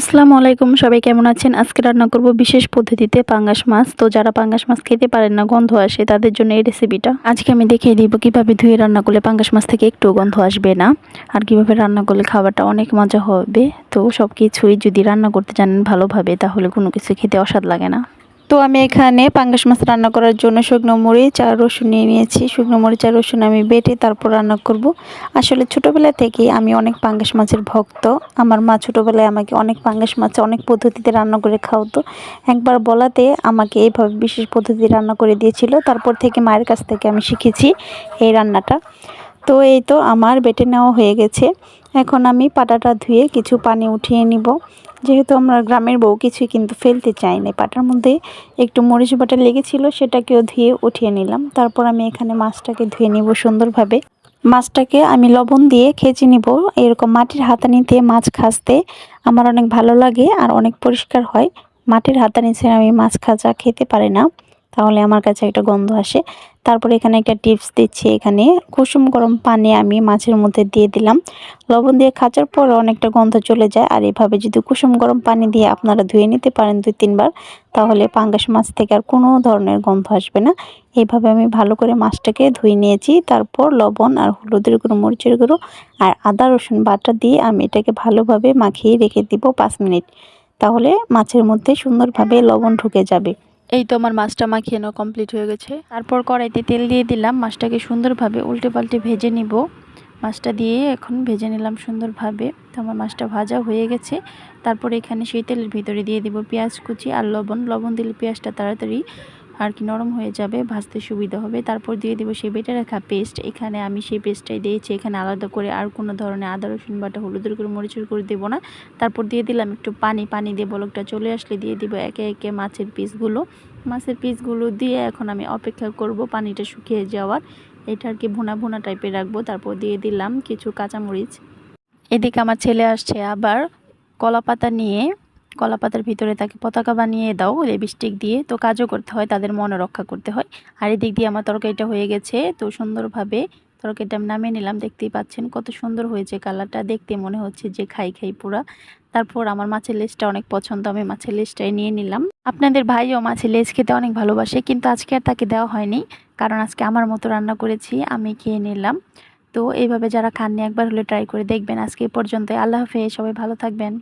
আসসালামু আলাইকুম, সবাই কেমন আছেন? আজকে রান্না করব বিশেষ পদ্ধতিতে পাঙ্গাস মাছ। তো যারা পাঙ্গাস মাছ খেতে পারেন না, গন্ধ আসে, তাদের জন্য এই রেসিপিটা আজকে আমি দেখিয়ে দিব কীভাবে ধুয়ে রান্না করলে পাঙ্গাস মাছ থেকে একটু গন্ধ আসবে না, আর কীভাবে রান্না করলে খাবারটা অনেক মজা হবে। তো সব কিছুই যদি রান্না করতে জানেন ভালোভাবে, তাহলে কোনো কিছু খেতে অস্বাদ লাগে না। তো আমি এখানে পাঙ্গাস মাছ রান্না করার জন্য শুকনো মরিচ আর রসুন নিয়ে নিয়েছি। শুকনো মরিচ আর রসুন আমি বেটে তারপর রান্না করব। আসলে ছোটোবেলা থেকে আমি অনেক পাঙ্গাস মাছের ভক্ত। আমার মা ছোটোবেলায় আমাকে অনেক পাঙ্গাস মাছ অনেক পদ্ধতিতে রান্না করে খাওয়াতো। একবার বলাতে আমাকে এইভাবে বিশেষ পদ্ধতি রান্না করে দিয়েছিল। তারপর থেকে মায়ের কাছ থেকে আমি শিখেছি এই রান্নাটা। তো এই তো আমার বেটে নেওয়া হয়ে গেছে। এখন আমি পাটাটা ধুয়ে কিছু পানি উঠিয়ে নিব। যেহেতু আমরা গ্রামের বউ, কিছুই কিন্তু ফেলতে চাই না পাটার মধ্যে একটু মরিচ বাটা লেগেছিল, সেটাকেও ধুয়ে উঠিয়ে নিলাম। তারপর আমি এখানে মাছটাকে ধুয়ে নিব সুন্দরভাবে। মাছটাকে আমি লবণ দিয়ে খেচে নিব। এরকম মাটির হাতানিতে মাছ খাসতে আমার অনেক ভালো লাগে আর অনেক পরিষ্কার হয়। মাটির হাতানি ছাড়া আমি মাছ খাজা খেতে পারি না। তাহলে আমার কাছে একটা গন্ধ আসে। তারপরে এখানে একটা টিপস দিচ্ছি এখানে। কুসুম গরম পানি আমি মাছের মধ্যে দিয়ে দিলাম। লবণ দিয়ে খাঁচার পর অনেকটা গন্ধ চলে যায়। আর এভাবে যদি কুসুম গরম পানি দিয়ে আপনারা ধুয়ে নিতে পারেন দুই, তিনবার, তাহলে পাঙ্গাস মাছ থেকে আর কোনো ধরনের গন্ধ আসবে না। এইভাবে আমি ভালো করে মাছটাকে ধুয়ে নিয়েছি। তারপর লবণ আর হলুদের গুঁড়ো, মরিচের গুঁড়ো আর আদা, রসুন বাটা দিয়ে আমি এটাকে ভালোভাবে মাখিয়ে রেখে দিব পাঁচ মিনিট। তাহলে মাছের মধ্যে সুন্দরভাবে লবণ ঢুকে যাবে। এই তো আমার মাছটা মাখিয়ে নেওয়া কমপ্লিট হয়ে গেছে। তারপর কড়াইতে তেল দিয়ে দিলাম, মাছটাকে সুন্দরভাবে উল্টে পাল্টে ভেজে নিব। মাছটা দিয়ে এখন ভেজে নিলাম সুন্দরভাবে। তো আমার মাছটা ভাজা হয়ে গেছে। তারপর এখানে সেই তেলের ভিতরে দিয়ে দিব পেঁয়াজ কুচি আর লবণ। লবণ দিলে পেঁয়াজটা তাড়াতাড়ি আর কি নরম হয়ে যাবে, ভাজতে সুবিধা হবে। তারপর দিয়ে দেবো সেই বেটে রাখা পেস্ট। এখানে আমি সেই পেস্টটাই দিয়েছি। এখানে আলাদা করে আর কোনো ধরনের আদা, রসুন বাটা হলুদের করে মরিচুর করে দেবো না। তারপর দিয়ে দিলাম একটু পানি। পানি দিয়ে বলকটা চলে আসলে দিয়ে দিব একে একে মাছের পিসগুলো। মাছের পিসগুলো দিয়ে এখন আমি অপেক্ষা করব পানিটা শুকিয়ে যাওয়ার। এটা আর কি ভুনা ভুনা টাইপের রাখব। তারপর দিয়ে দিলাম কিছু কাঁচামরিচ। এদিকে আমার ছেলে আসছে আবার কলা পাতা নিয়ে। কলা পাতার ভিতরে তাকে পতাকা বানিয়ে দাও লিপস্টিক দিয়ে। তো কাজও করতে হয়, তাদের মনে রক্ষা করতে হয়। আর এদিক দিয়ে আমার তরকারিটা হয়ে গেছে। তো সুন্দরভাবে তরকারিটা আমি নামিয়ে নিলাম। দেখতেই পাচ্ছেন কত সুন্দর হয়েছে কালারটা। দেখতে মনে হচ্ছে যে খাই খাই পুরা। তারপর আমার মাছের লেজটা অনেক পছন্দ। আমি মাছের লেজটাই নিয়ে নিলাম। আপনাদের ভাইও মাছের লেজ খেতে অনেক ভালোবাসে, কিন্তু আজকে আর তাকে দেওয়া হয়নি। কারণ আজকে আমার মতো রান্না করেছি, আমি খেয়ে নিলাম। তো এইভাবে যারা খাননি, একবার হলে ট্রাই করে দেখবেন। আজকে পর্যন্ত আল্লাহ হাফেজ। সবাই ভালো থাকবেন।